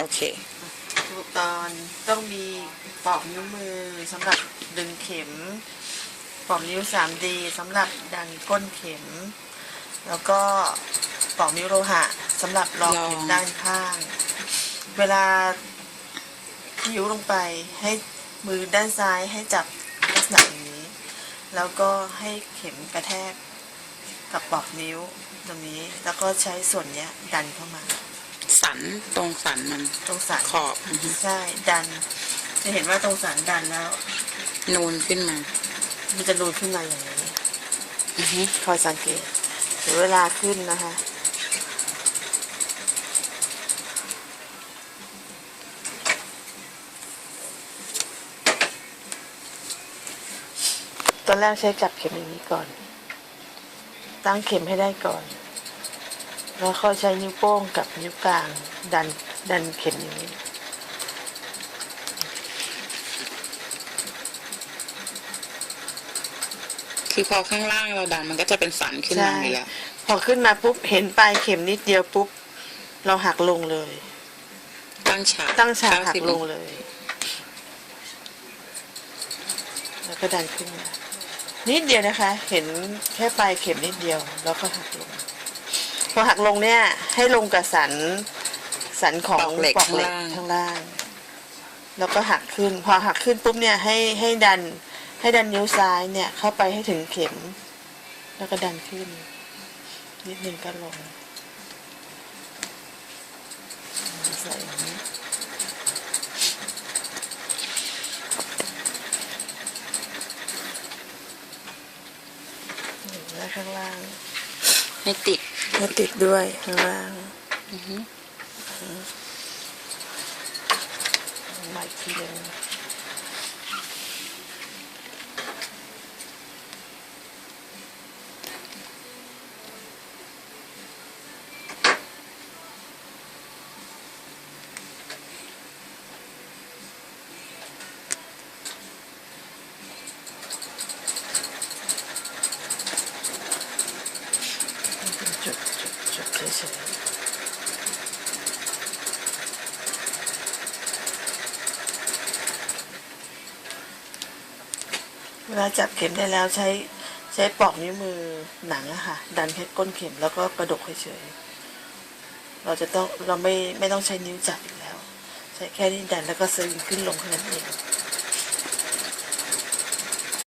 โอเค อุปกรณ์ต้องมีปอกนิ้วมือสำหรับดึงเข็มปอกนิ้ว 3D สำหรับดันก้นเข็ม แล้วก็ปอกนิ้วโลหะสำหรับรองเข็มด้านข้าง เวลายิ้วลงไปให้มือด้านซ้ายให้จับลักษณะอย่างนี้ แล้วก็ให้เข็มกระแทกกับปอกนิ้วตรงนี้ แล้วก็ใช้ส่วนเนี้ยดันเข้ามา สันตรงสันมันตรงสันขอบอือฮึใช่ดัน จะเห็นว่าตรงสันดันแล้ว นูนขึ้นมา มันจะนูนขึ้นมาอย่างนี้อือฮึคอยสังเกตเดี๋ยวเวลาขึ้นนะคะตอนแรกใช้จับเข็มอย่างนี้ก่อน ตั้งเข็มให้ได้ก่อน แล้วค่อยใช้นิ้วโป้งกับนิ้วกลางดันดันเข็มอย่างนี้คือพอข้างล่างเราดันมันก็จะเป็นสันขึ้นมาอยู่แล้ว พอขึ้นมาปุ๊บเห็นปลายเข็มนิดเดียวปุ๊บ เราหักลงเลย ตั้งฉากตั้งฉากหัก90ลงเลย แล้วก็ดันขึ้นมา นิดเดียวนะคะ เห็นแค่ปลายเข็มนิดเดียว แล้วก็หักลง พอหักลงเนี่ยให้ลงกับสันสันของปอกเหล็กปอกเหล็กข้างล่างข้างล่าง แล้วก็หักขึ้น พอหักขึ้นปุ๊บเนี่ยให้ให้ดัน ให้ดันนิ้วซ้ายเนี่ยเข้าไปให้ถึงเข็ม แล้วก็ดันขึ้น นิดนึงก็ลงใส่อย่างนี้และข้างล่าง ให้ติดไม่ติดด้วยข้างล่างอือฮึใหม่ทีเดียว จุดจุดจุดเฉยๆเวลาจับเข็มได้แล้วใช้ใช้ปอกนิ้วมือหนังอะค่ะ ดันเพชรก้นเข็มแล้วก็กระดกเฉยๆเราจะต้องเราไม่ไม่ต้องใช้นิ้วจับอีกแล้ว ใช้แค่นี้ดันแล้วก็สวิงขึ้นลงแค่นั้นเอง